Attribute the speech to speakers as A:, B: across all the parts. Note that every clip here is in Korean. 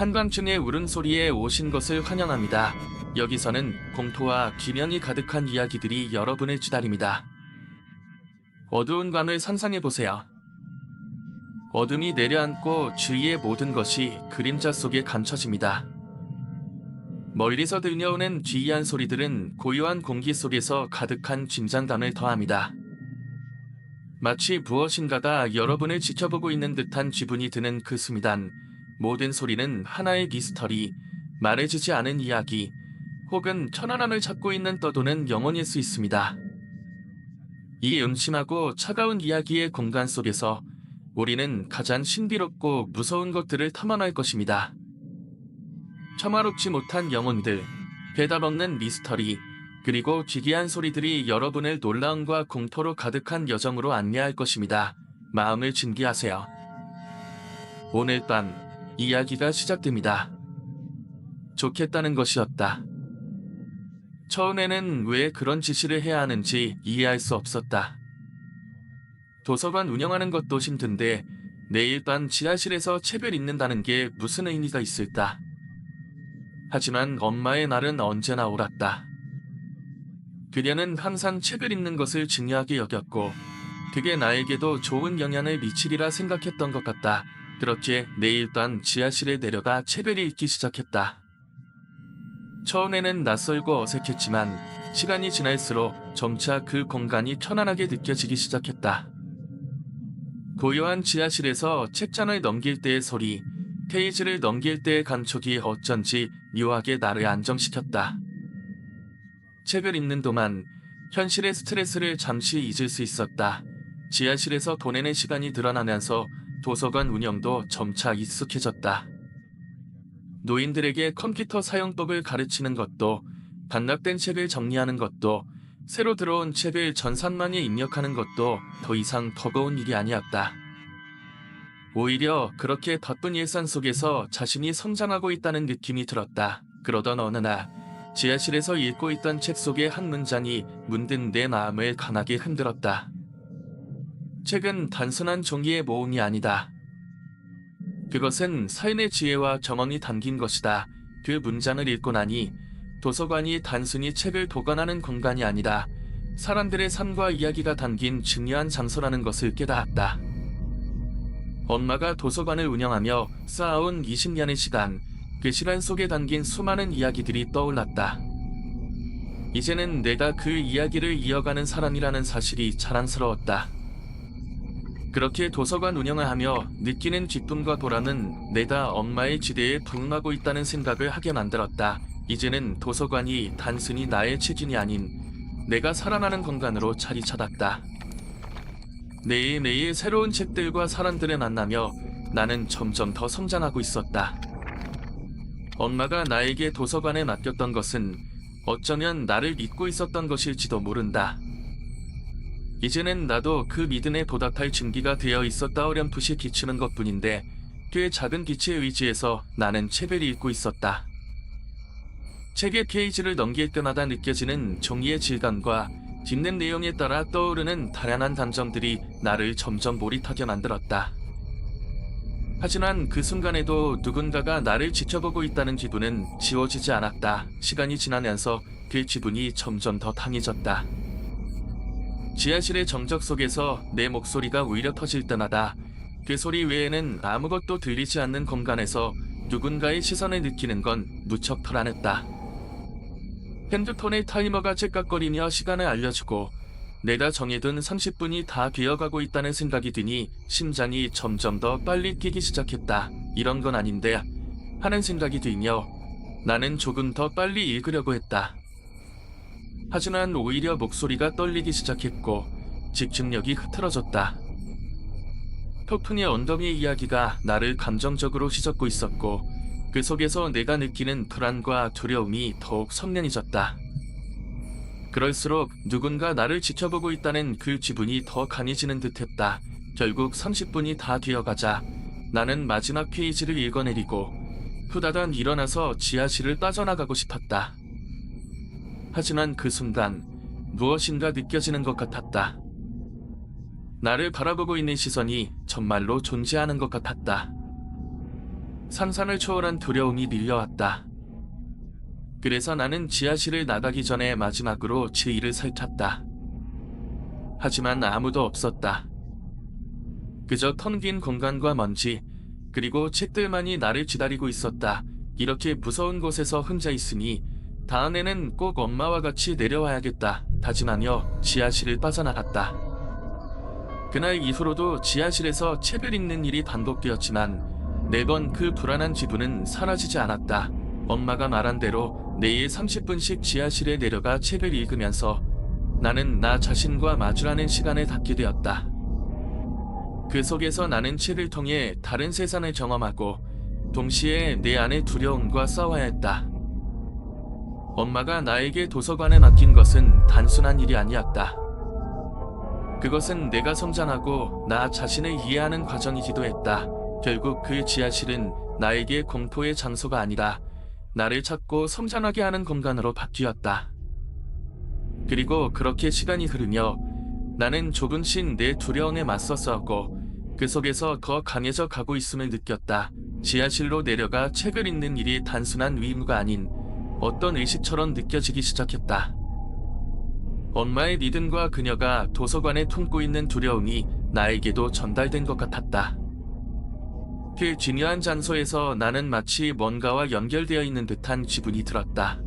A: 한밤중에 울음소리에 오신 것을 환영합니다. 여기서는 공토와 기면이 가득한 이야기들이 여러분을 기다립니다. 어두운 밤을 상상해 보세요. 어둠이 내려앉고 주위의 모든 것이 그림자 속에 감춰집니다. 멀리서 들려오는 기이한 소리들은 고요한 공기 속에서 가득한 긴장감을 더합니다. 마치 무엇인가가 여러분을 지켜보고 있는 듯한 기분이 드는 그 순간, 모든 소리는 하나의 미스터리, 말해주지 않은 이야기, 혹은 천안함을 찾고 있는 떠도는 영혼일 수 있습니다. 이 음침하고 차가운 이야기의 공간 속에서 우리는 가장 신비롭고 무서운 것들을 탐험할 것입니다. 처마롭지 못한 영혼들, 대답 없는 미스터리, 그리고 기괴한 소리들이 여러분을 놀라움과 공포로 가득한 여정으로 안내할 것입니다. 마음을 준비하세요. 오늘 밤 이야기가 시작됩니다. 좋겠다는 것이었다. 처음에는 왜 그런 지시를 해야 하는지 이해할 수 없었다. 도서관 운영하는 것도 힘든데 내일 밤 지하실에서 책을 읽는다는 게 무슨 의미가 있을까? 하지만 엄마의 날은 언제나 옳았다. 그녀는 항상 책을 읽는 것을 중요하게 여겼고 그게 나에게도 좋은 영향을 미치리라 생각했던 것 같다. 그렇게 내일 밤 지하실에 내려가 책을 읽기 시작했다. 처음에는 낯설고 어색했지만 시간이 지날수록 점차 그 공간이 편안하게 느껴지기 시작했다. 고요한 지하실에서 책장을 넘길 때의 소리, 페이지를 넘길 때의 감촉이 어쩐지 묘하게 나를 안정시켰다. 책을 읽는 동안 현실의 스트레스를 잠시 잊을 수 있었다. 지하실에서 보내는 시간이 늘어나면서 도서관 운영도 점차 익숙해졌다. 노인들에게 컴퓨터 사용법을 가르치는 것도 반납된 책을 정리하는 것도 새로 들어온 책을 전산망에 입력하는 것도 더 이상 버거운 일이 아니었다. 오히려 그렇게 바쁜 일상 속에서 자신이 성장하고 있다는 느낌이 들었다. 그러던 어느 날 지하실에서 읽고 있던 책 속의 한 문장이 문득 내 마음을 강하게 흔들었다. 책은 단순한 종이의 모음이 아니다. 그것은 삶의 지혜와 정원이 담긴 것이다. 그 문장을 읽고 나니 도서관이 단순히 책을 보관하는 공간이 아니다. 사람들의 삶과 이야기가 담긴 중요한 장소라는 것을 깨달았다. 엄마가 도서관을 운영하며 쌓아온 20년의 시간, 그 시간 속에 담긴 수많은 이야기들이 떠올랐다. 이제는 내가 그 이야기를 이어가는 사람이라는 사실이 자랑스러웠다. 그렇게 도서관 운영을 하며 느끼는 기쁨과 보람은 내가 엄마의 지대에 부응하고 있다는 생각을 하게 만들었다. 이제는 도서관이 단순히 나의 체진이 아닌 내가 살아나는 공간으로 자리 찾았다. 매일매일 새로운 책들과 사람들을 만나며 나는 점점 더 성장하고 있었다. 엄마가 나에게 도서관에 맡겼던 것은 어쩌면 나를 믿고 있었던 것일지도 모른다. 이제는 나도 그 믿음에 보답할 준비가 되어 있었다 어렴풋이 비추는 것 뿐인데 꽤 작은 빛의 의지에서 나는 책을 읽고 있었다. 책의 페이지를 넘길 때마다 느껴지는 종이의 질감과 짚는 내용에 따라 떠오르는 다양한 감정들이 나를 점점 몰입하게 만들었다. 하지만 그 순간에도 누군가가 나를 지켜보고 있다는 기분은 지워지지 않았다. 시간이 지나면서 그 기분이 점점 더 강해졌다. 지하실의 정적 속에서 내 목소리가 울려 터질 때마다 그 소리 외에는 아무것도 들리지 않는 공간에서 누군가의 시선을 느끼는 건 무척 불안했다. 핸드폰의 타이머가 째깍거리며 시간을 알려주고 내가 정해둔 30분이 다 되어가고 있다는 생각이 드니 심장이 점점 더 빨리 뛰기 시작했다. 이런 건 아닌데 하는 생각이 들며 나는 조금 더 빨리 읽으려고 했다. 하지만 오히려 목소리가 떨리기 시작했고 집중력이 흐트러졌다. 폭풍의 언덕의 이야기가 나를 감정적으로 휘젓고 있었고 그 속에서 내가 느끼는 불안과 두려움이 더욱 선명해졌다. 그럴수록 누군가 나를 지켜보고 있다는 그 지분이 더 강해지는 듯했다. 결국 30분이 다 되어가자 나는 마지막 페이지를 읽어내리고 후다닥 일어나서 지하실을 빠져나가고 싶었다. 하지만 그 순간 무엇인가 느껴지는 것 같았다. 나를 바라보고 있는 시선이 정말로 존재하는 것 같았다. 상상을 초월한 두려움이 밀려왔다. 그래서 나는 지하실을 나가기 전에 마지막으로 지휘를 살폈다. 하지만 아무도 없었다. 그저 텅빈 공간과 먼지, 그리고 책들만이 나를 기다리고 있었다. 이렇게 무서운 곳에서 혼자 있으니 다음에는 꼭 엄마와 같이 내려와야겠다. 다짐하며 지하실을 빠져나갔다. 그날 이후로도 지하실에서 책을 읽는 일이 반복되었지만 매번 그 불안한 기분은 사라지지 않았다. 엄마가 말한 대로 매일 30분씩 지하실에 내려가 책을 읽으면서 나는 나 자신과 마주하는 시간을 갖게 되었다. 그 속에서 나는 책을 통해 다른 세상을 경험하고 동시에 내 안의 두려움과 싸워야 했다. 엄마가 나에게 도서관에 맡긴 것은 단순한 일이 아니었다. 그것은 내가 성장하고 나 자신을 이해하는 과정이기도 했다. 결국 그 지하실은 나에게 공포의 장소가 아니라 나를 찾고 성장하게 하는 공간으로 바뀌었다. 그리고 그렇게 시간이 흐르며 나는 조금씩 내 두려움에 맞서 싸웠고 그 속에서 더 강해져 가고 있음을 느꼈다. 지하실로 내려가 책을 읽는 일이 단순한 의무가 아닌 어떤 의식처럼 느껴지기 시작했다. 엄마의 믿음과 그녀가 도서관에 품고 있는 두려움이 나에게도 전달된 것 같았다. 그 중요한 장소에서 나는 마치 뭔가와 연결되어 있는 듯한 기분이 들었다.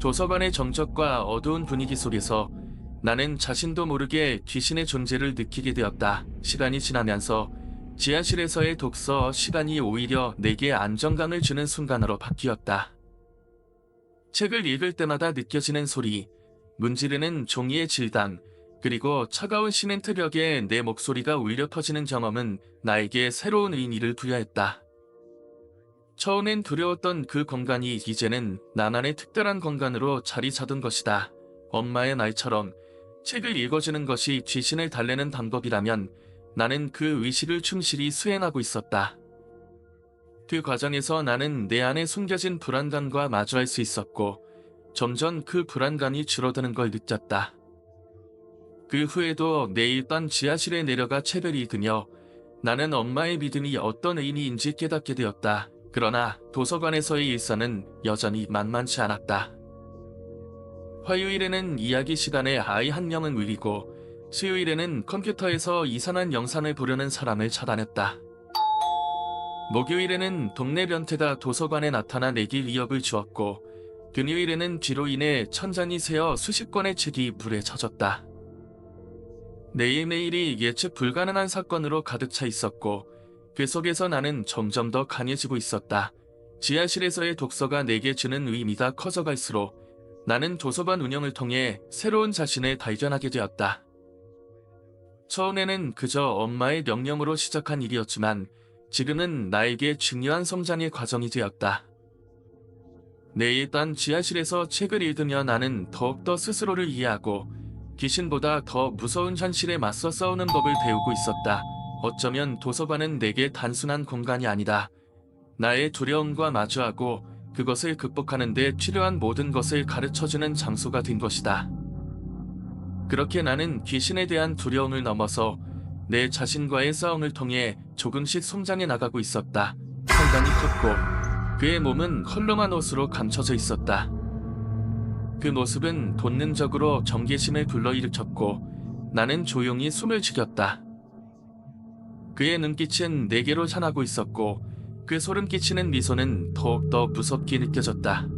A: 도서관의 정적과 어두운 분위기 속에서 나는 자신도 모르게 귀신의 존재를 느끼게 되었다. 시간이 지나면서 지하실에서의 독서 시간이 오히려 내게 안정감을 주는 순간으로 바뀌었다. 책을 읽을 때마다 느껴지는 소리, 문지르는 종이의 질감, 그리고 차가운 시멘트 벽에 내 목소리가 울려 퍼지는 경험은 나에게 새로운 의미를 부여했다. 처음엔 두려웠던 그 공간이 이제는 나만의 특별한 공간으로 자리 잡은 것이다. 엄마의 말처럼 책을 읽어주는 것이 귀신을 달래는 방법이라면 나는 그 의식을 충실히 수행하고 있었다. 그 과정에서 나는 내 안에 숨겨진 불안감과 마주할 수 있었고 점점 그 불안감이 줄어드는 걸 느꼈다. 그 후에도 매일 밤 지하실에 내려가 책을 읽으며 나는 엄마의 믿음이 어떤 의미인지 깨닫게 되었다. 그러나 도서관에서의 일상은 여전히 만만치 않았다. 화요일에는 이야기 시간에 아이 한 명은 울리고 수요일에는 컴퓨터에서 이상한 영상을 보려는 사람을 차단했다. 목요일에는 동네 변태가 도서관에 나타나 내기 위협을 주었고 금요일에는 뒤로 인해 천장이 새어 수십 권의 책이 불에 젖었다. 매일매일이 예측 불가능한 사건으로 가득 차 있었고 그 속에서 나는 점점 더 강해지고 있었다. 지하실에서의 독서가 내게 주는 의미가 커져갈수록 나는 도서관 운영을 통해 새로운 자신을 발견하게 되었다. 처음에는 그저 엄마의 명령으로 시작한 일이었지만 지금은 나에게 중요한 성장의 과정이 되었다. 내일 딴 지하실에서 책을 읽으며 나는 더욱더 스스로를 이해하고 귀신보다 더 무서운 현실에 맞서 싸우는 법을 배우고 있었다. 어쩌면 도서관은 내게 단순한 공간이 아니다. 나의 두려움과 마주하고 그것을 극복하는 데 필요한 모든 것을 가르쳐주는 장소가 된 것이다. 그렇게 나는 귀신에 대한 두려움을 넘어서 내 자신과의 싸움을 통해 조금씩 성장해 나가고 있었다. 상당히 컸고 그의 몸은 헐렁한 옷으로 감춰져 있었다. 그 모습은 본능적으로 경계심을 불러일으켰고 나는 조용히 숨을 죽였다. 그의 눈빛은 내게로 향하고 있었고 그 소름 끼치는 미소는 더욱더 무섭게 느껴졌다.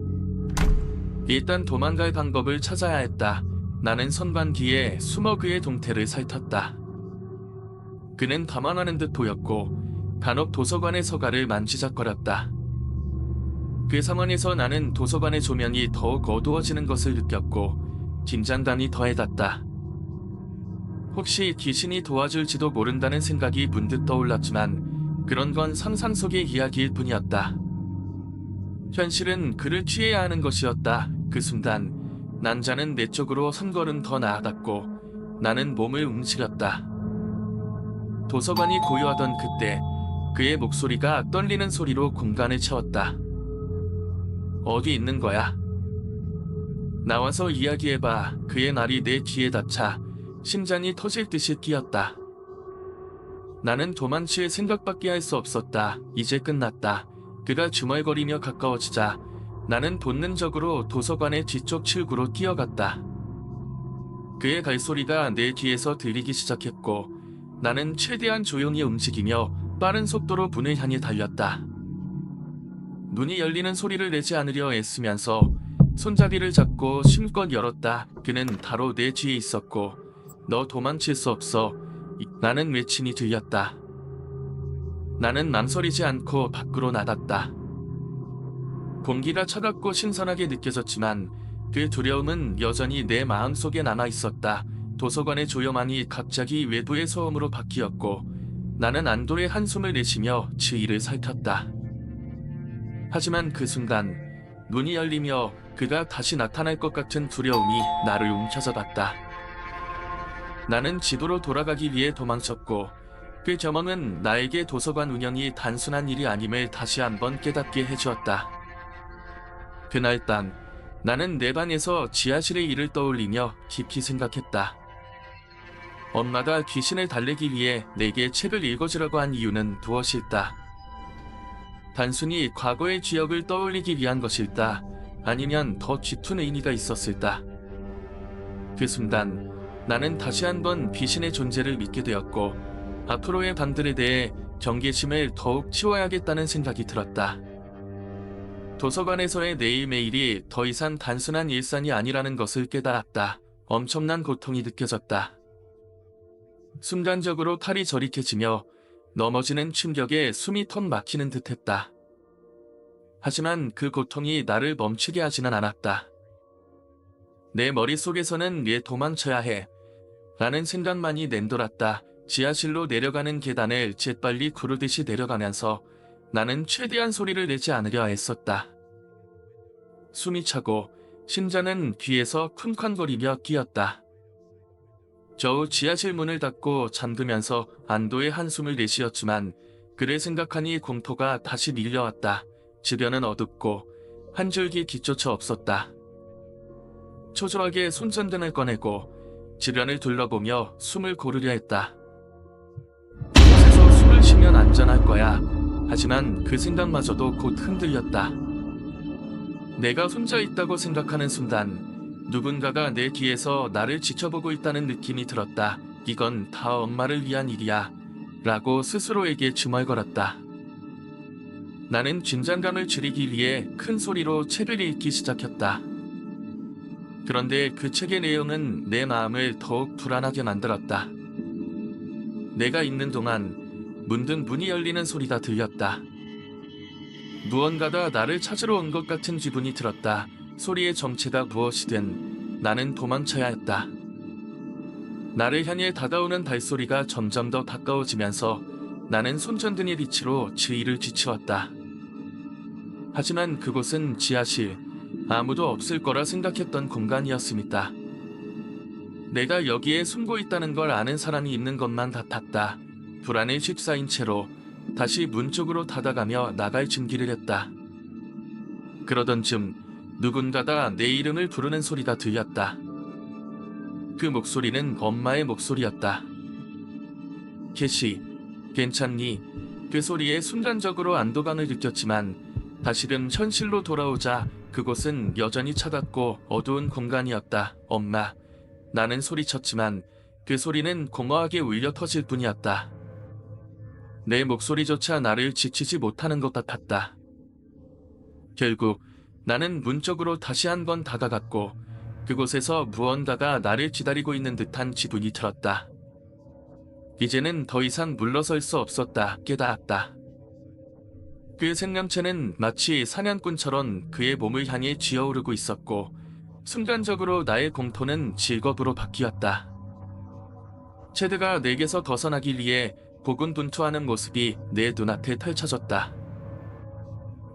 A: 일단 도망갈 방법을 찾아야 했다. 나는 선반기에 숨어 그의 동태를 살폈다. 그는 감안하는 듯 보였고 간혹 도서관의 서가를 만지작거렸다. 그 상황에서 나는 도서관의 조명이 더욱 어두워지는 것을 느꼈고 긴장감이 더해졌다. 혹시 귀신이 도와줄지도 모른다는 생각이 문득 떠올랐지만 그런 건 상상 속의 이야기일 뿐이었다. 현실은 그를 취해야 하는 것이었다. 그 순간 난자는 내 쪽으로 한 걸음 더 나아갔고 나는 몸을 움츠렸다. 도서관이 고요하던 그때 그의 목소리가 떨리는 소리로 공간을 채웠다. 어디 있는 거야? 나와서 이야기해봐. 그의 날이 내 귀에 닿자 심장이 터질 듯이 뛰었다. 나는 도망칠 생각밖에 할 수 없었다. 이제 끝났다. 그가 중얼거리며 가까워지자 나는 본능적으로 도서관의 뒤쪽 출구로 뛰어갔다. 그의 발소리가 내 뒤에서 들리기 시작했고 나는 최대한 조용히 움직이며 빠른 속도로 문을 향해 달렸다. 문이 열리는 소리를 내지 않으려 애쓰면서 손잡이를 잡고 심껏 열었다. 그는 바로 내 뒤에 있었고 너 도망칠 수 없어. 이- 나는 외침이 들렸다. 나는 망설이지 않고 밖으로 나갔다. 공기가 차갑고 신선하게 느껴졌지만 그 두려움은 여전히 내 마음속에 남아 있었다. 도서관의 조용함이 갑자기 외부의 소음으로 바뀌었고 나는 안도의 한숨을 내쉬며 주위를 살폈다. 하지만 그 순간 문이 열리며 그가 다시 나타날 것 같은 두려움이 나를 움켜잡았다. 나는 집으로 돌아가기 위해 도망쳤고 그 경험은 나에게 도서관 운영이 단순한 일이 아님을 다시 한번 깨닫게 해주었다. 그날 밤 나는 내 방에서 지하실의 일을 떠올리며 깊이 생각했다. 엄마가 귀신을 달래기 위해 내게 책을 읽어주라고 한 이유는 무엇일까? 단순히 과거의 기억을 떠올리기 위한 것일까? 아니면 더 짙은 의미가 있었을까? 그 순간 나는 다시 한번 귀신의 존재를 믿게 되었고 앞으로의 밤들에 대해 경계심을 더욱 치워야겠다는 생각이 들었다. 도서관에서의 매일매일이 더 이상 단순한 일상이 아니라는 것을 깨달았다. 엄청난 고통이 느껴졌다. 순간적으로 팔이 저릿해지며 넘어지는 충격에 숨이 턱 막히는 듯했다. 하지만 그 고통이 나를 멈추게 하지는 않았다. 내 머릿속에서는 얘 도망쳐야 해. 라는 생각만이 맴돌았다. 지하실로 내려가는 계단을 재빨리 구르듯이 내려가면서 나는 최대한 소리를 내지 않으려 애썼다. 숨이 차고 심장은 귀에서 쿵쾅거리며 뛰었다. 겨우 지하실 문을 닫고 잠들면서 안도의 한숨을 내쉬었지만 그를 생각하니 공포가 다시 밀려왔다. 주변은 어둡고 한 줄기 빛조차 없었다. 초조하게 손전등을 꺼내고 주변을 둘러보며 숨을 고르려 했다. 이곳에서 숨을 쉬면 안전할 거야. 하지만 그 생각마저도 곧 흔들렸다. 내가 혼자 있다고 생각하는 순간 누군가가 내 뒤에서 나를 지켜보고 있다는 느낌이 들었다. 이건 다 엄마를 위한 일이야. 라고 스스로에게 주말걸었다. 나는 긴장감을 줄이기 위해 큰 소리로 책을 읽기 시작했다. 그런데 그 책의 내용은 내 마음을 더욱 불안하게 만들었다. 내가 읽는 동안 문득 문이 열리는 소리가 들렸다. 무언가가 나를 찾으러 온 것 같은 기분이 들었다. 소리의 정체가 무엇이든 나는 도망쳐야 했다. 나를 향해 다가오는 발소리가 점점 더 가까워지면서 나는 손전등의 빛으로 주위를 뒤치웠다. 하지만 그곳은 지하실, 아무도 없을 거라 생각했던 공간이었습니다. 내가 여기에 숨고 있다는 걸 아는 사람이 있는 것만 같았다. 불안에 휩싸인 채로 다시 문 쪽으로 다가가며 나갈 준비를 했다. 그러던 쯤 누군가가 내 이름을 부르는 소리가 들렸다. 그 목소리는 엄마의 목소리였다. 캐시, 괜찮니? 그 소리에 순간적으로 안도감을 느꼈지만 다시금 현실로 돌아오자 그곳은 여전히 차갑고 어두운 공간이었다. 엄마. 나는 소리쳤지만 그 소리는 공허하게 울려 터질 뿐이었다. 내 목소리조차 나를 지치지 못하는 것 같았다. 결국 나는 문 쪽으로 다시 한 번 다가갔고 그곳에서 무언가가 나를 기다리고 있는 듯한 기분이 들었다. 이제는 더 이상 물러설 수 없었다 깨달았다. 그 생명체는 마치 사냥꾼처럼 그의 몸을 향해 쥐어오르고 있었고 순간적으로 나의 공포는 즐겁으로 바뀌었다. 체드가 내게서 벗어나기 위해 고군분투하는 모습이 내 눈앞에 펼쳐졌다.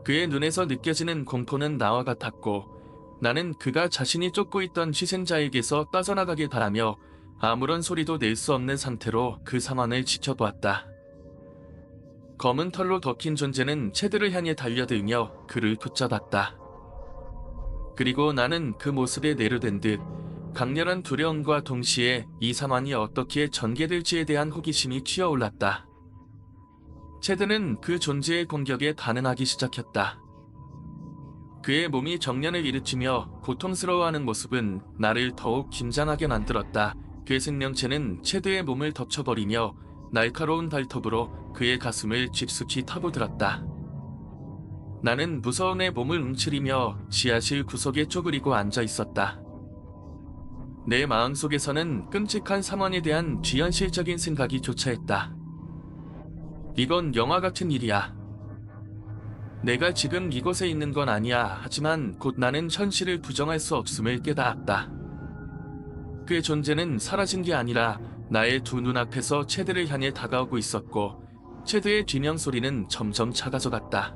A: 그의 눈에서 느껴지는 공포는 나와 같았고 나는 그가 자신이 쫓고 있던 희생자에게서 빠져나가길 바라며 아무런 소리도 낼 수 없는 상태로 그 상황을 지켜보았다. 검은 털로 덮인 존재는 체드를 향해 달려들며 그를 붙잡았다. 그리고 나는 그 모습에 내려된 듯 강렬한 두려움과 동시에 이 상황이 어떻게 전개될지에 대한 호기심이 튀어올랐다. 체드는 그 존재의 공격에 반응하기 시작했다. 그의 몸이 정년을 일으키며 고통스러워하는 모습은 나를 더욱 긴장하게 만들었다. 그의 생명체는 체드의 몸을 덮쳐버리며 날카로운 발톱으로 그의 가슴을 깊숙이 타고들었다. 나는 무서운 애 몸을 움츠리며 지하실 구석에 쪼그리고 앉아 있었다. 내 마음속에서는 끔찍한 상황에 대한 비현실적인 생각이 교차했다. 이건 영화 같은 일이야. 내가 지금 이곳에 있는 건 아니야. 하지만 곧 나는 현실을 부정할 수 없음을 깨달았다. 그의 존재는 사라진 게 아니라 나의 두 눈앞에서 체드를 향해 다가오고 있었고, 체드의 뒷영 소리는 점점 작아져 갔다.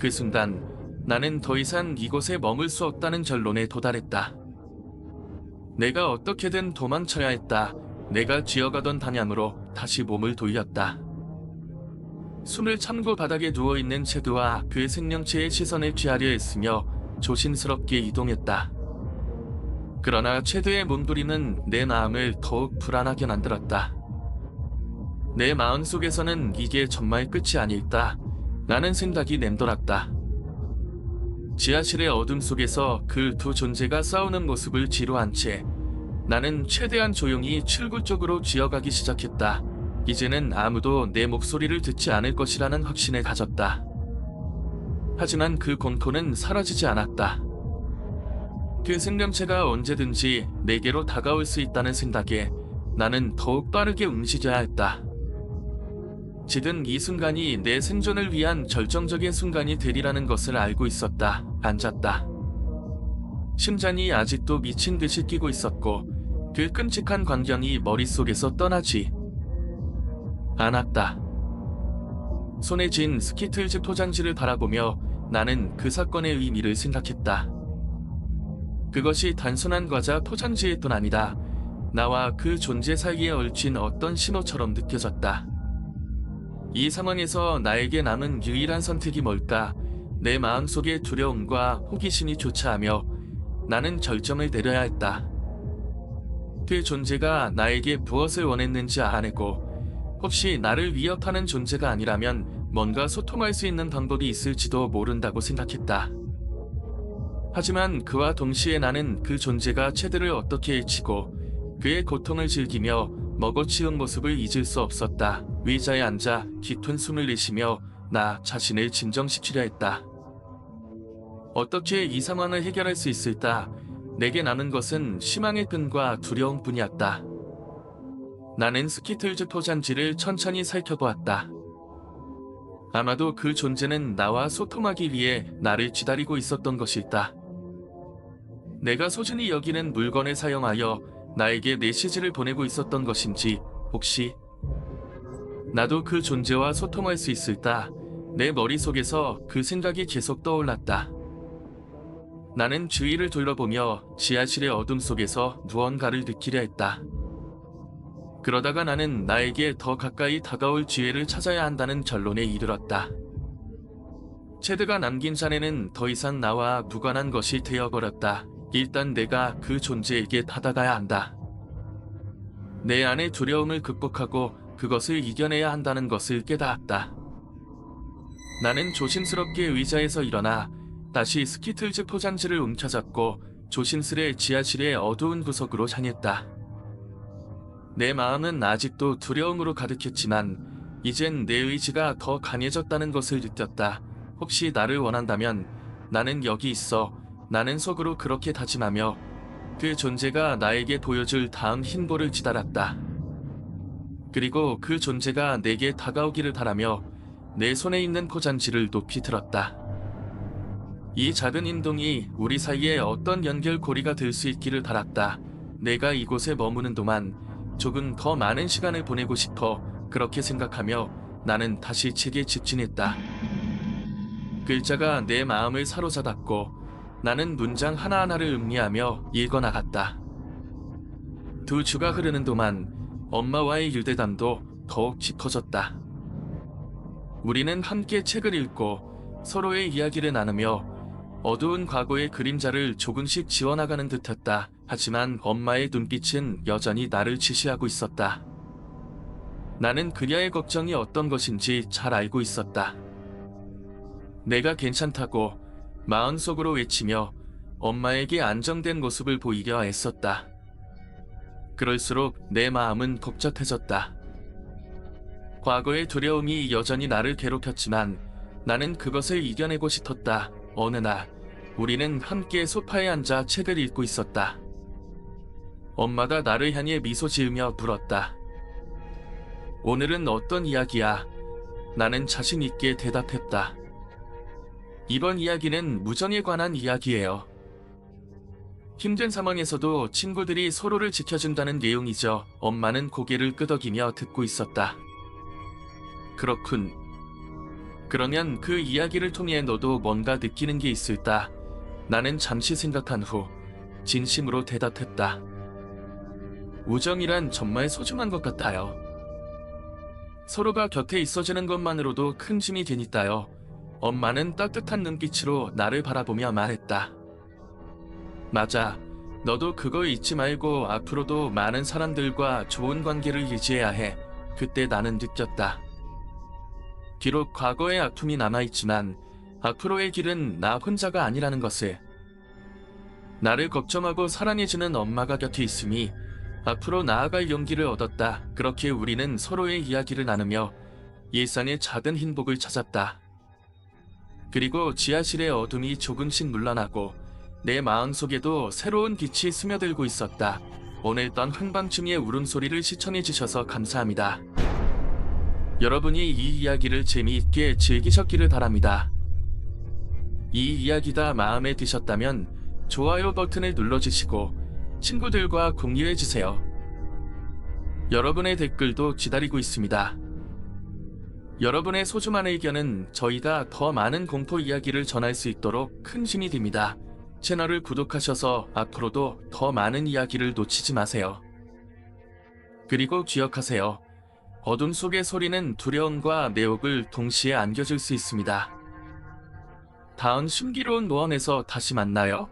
A: 그 순간 나는 더 이상 이곳에 머물 수 없다는 결론에 도달했다. 내가 어떻게든 도망쳐야 했다. 내가 쥐어가던 방향으로 다시 몸을 돌렸다. 숨을 참고 바닥에 누워있는 체드와 그의 생명체의 시선을 피하려 했으며 조심스럽게 이동했다. 그러나 체드의 몸부림은 내 마음을 더욱 불안하게 만들었다. 내 마음 속에서는 이게 정말 끝이 아닐까 라는 생각이 맴돌았다. 지하실의 어둠 속에서 그 두 존재가 싸우는 모습을 지루한 채 나는 최대한 조용히 출구 쪽으로 쥐어가기 시작했다. 이제는 아무도 내 목소리를 듣지 않을 것이라는 확신을 가졌다. 하지만 그 공포는 사라지지 않았다. 그 생명체가 언제든지 내게로 다가올 수 있다는 생각에 나는 더욱 빠르게 움직여야 했다. 지금 이 순간이 내 생존을 위한 결정적인 순간이 되리라는 것을 알고 있었다. 앉았다. 심장이 아직도 미친 듯이 뛰고 있었고 그 끔찍한 광경이 머릿속에서 떠나지 않았다. 손에 쥔 스키틀즈 포장지를 바라보며 나는 그 사건의 의미를 생각했다. 그것이 단순한 과자 포장지일 뿐 아니다. 나와 그 존재 사이에 얽힌 어떤 신호처럼 느껴졌다. 이 상황에서 나에게 남은 유일한 선택이 뭘까? 내 마음속의 두려움과 호기심이 교차하며 나는 결정을 내려야 했다. 그 존재가 나에게 무엇을 원했는지 알아내고 혹시 나를 위협하는 존재가 아니라면 뭔가 소통할 수 있는 방법이 있을지도 모른다고 생각했다. 하지만 그와 동시에 나는 그 존재가 체드를 어떻게 해치고 그의 고통을 즐기며 먹어치운 모습을 잊을 수 없었다. 의자에 앉아 깊은 숨을 내쉬며 나 자신을 진정시키려 했다. 어떻게 이 상황을 해결할 수 있을까? 내게 남은 것은 희망의 끈과 두려움뿐이었다. 나는 스키틀즈 포장지를 천천히 살펴보았다. 아마도 그 존재는 나와 소통하기 위해 나를 기다리고 있었던 것일다. 내가 소중히 여기는 물건을 사용하여 나에게 메시지를 보내고 있었던 것인지 혹시 나도 그 존재와 소통할 수 있을까? 내 머릿속에서 그 생각이 계속 떠올랐다. 나는 주위를 둘러보며 지하실의 어둠 속에서 무언가를 느끼려 했다. 그러다가 나는 나에게 더 가까이 다가올 기회를 찾아야 한다는 결론에 이르렀다. 체드가 남긴 잔해는 더 이상 나와 무관한 것이 되어버렸다. 일단 내가 그 존재에게 다가가야 한다. 내 안의 두려움을 극복하고 그것을 이겨내야 한다는 것을 깨달았다. 나는 조심스럽게 의자에서 일어나 다시 스키틀즈 포장지를 움켜잡고 조심스레 지하실의 어두운 구석으로 향했다. 내 마음은 아직도 두려움으로 가득했지만 이젠 내 의지가 더 강해졌다는 것을 느꼈다. 혹시 나를 원한다면 나는 여기 있어. 나는 속으로 그렇게 다짐하며 그 존재가 나에게 보여줄 다음 흰볼을 기다렸다. 그리고 그 존재가 내게 다가오기를 바라며 내 손에 있는 포장지를 높이 들었다. 이 작은 인동이 우리 사이에 어떤 연결고리가 될 수 있기를 바랐다. 내가 이곳에 머무는 동안 조금 더 많은 시간을 보내고 싶어 그렇게 생각하며 나는 다시 책에 집중했다. 글자가 내 마음을 사로잡았고 나는 문장 하나하나를 음미하며 읽어나갔다. 두 주가 흐르는 동안 엄마와의 유대담도 더욱 깊어졌다. 우리는 함께 책을 읽고 서로의 이야기를 나누며 어두운 과거의 그림자를 조금씩 지워나가는 듯했다. 하지만 엄마의 눈빛은 여전히 나를 지시하고 있었다. 나는 그녀의 걱정이 어떤 것인지 잘 알고 있었다. 내가 괜찮다고 마음속으로 외치며 엄마에게 안정된 모습을 보이려 애썼다. 그럴수록 내 마음은 복잡해졌다. 과거의 두려움이 여전히 나를 괴롭혔지만 나는 그것을 이겨내고 싶었다. 어느 날 우리는 함께 소파에 앉아 책을 읽고 있었다. 엄마가 나를 향해 미소 지으며 물었다. 오늘은 어떤 이야기야? 나는 자신 있게 대답했다. 이번 이야기는 무정에 관한 이야기예요. 힘든 상황에서도 친구들이 서로를 지켜준다는 내용이죠. 엄마는 고개를 끄덕이며 듣고 있었다. 그렇군. 그러면 그 이야기를 통해 너도 뭔가 느끼는 게 있을까? 나는 잠시 생각한 후 진심으로 대답했다. 우정이란 정말 소중한 것 같아요. 서로가 곁에 있어주는 것만으로도 큰 힘이 되니까요. 엄마는 따뜻한 눈빛으로 나를 바라보며 말했다. 맞아. 너도 그거 잊지 말고 앞으로도 많은 사람들과 좋은 관계를 유지해야 해. 그때 나는 느꼈다. 비록 과거의 아픔이 남아있지만 앞으로의 길은 나 혼자가 아니라는 것을. 나를 걱정하고 사랑해주는 엄마가 곁에 있으니 앞으로 나아갈 용기를 얻었다. 그렇게 우리는 서로의 이야기를 나누며 일상의 작은 행복을 찾았다. 그리고 지하실의 어둠이 조금씩 물러나고 내 마음속에도 새로운 빛이 스며들고 있었다. 오늘 떤 한밤중의 울음소리를 시청해주셔서 감사합니다. 여러분이 이 이야기를 재미있게 즐기셨기를 바랍니다. 이 이야기가 마음에 드셨다면 좋아요 버튼을 눌러주시고 친구들과 공유해주세요. 여러분의 댓글도 기다리고 있습니다. 여러분의 소중한 의견은 저희가 더 많은 공포 이야기를 전할 수 있도록 큰 힘이 됩니다. 채널을 구독하셔서 앞으로도 더 많은 이야기를 놓치지 마세요. 그리고 기억하세요. 어둠 속의 소리는 두려움과 매혹을 동시에 안겨줄 수 있습니다. 다음 신기로운 노원에서 다시 만나요.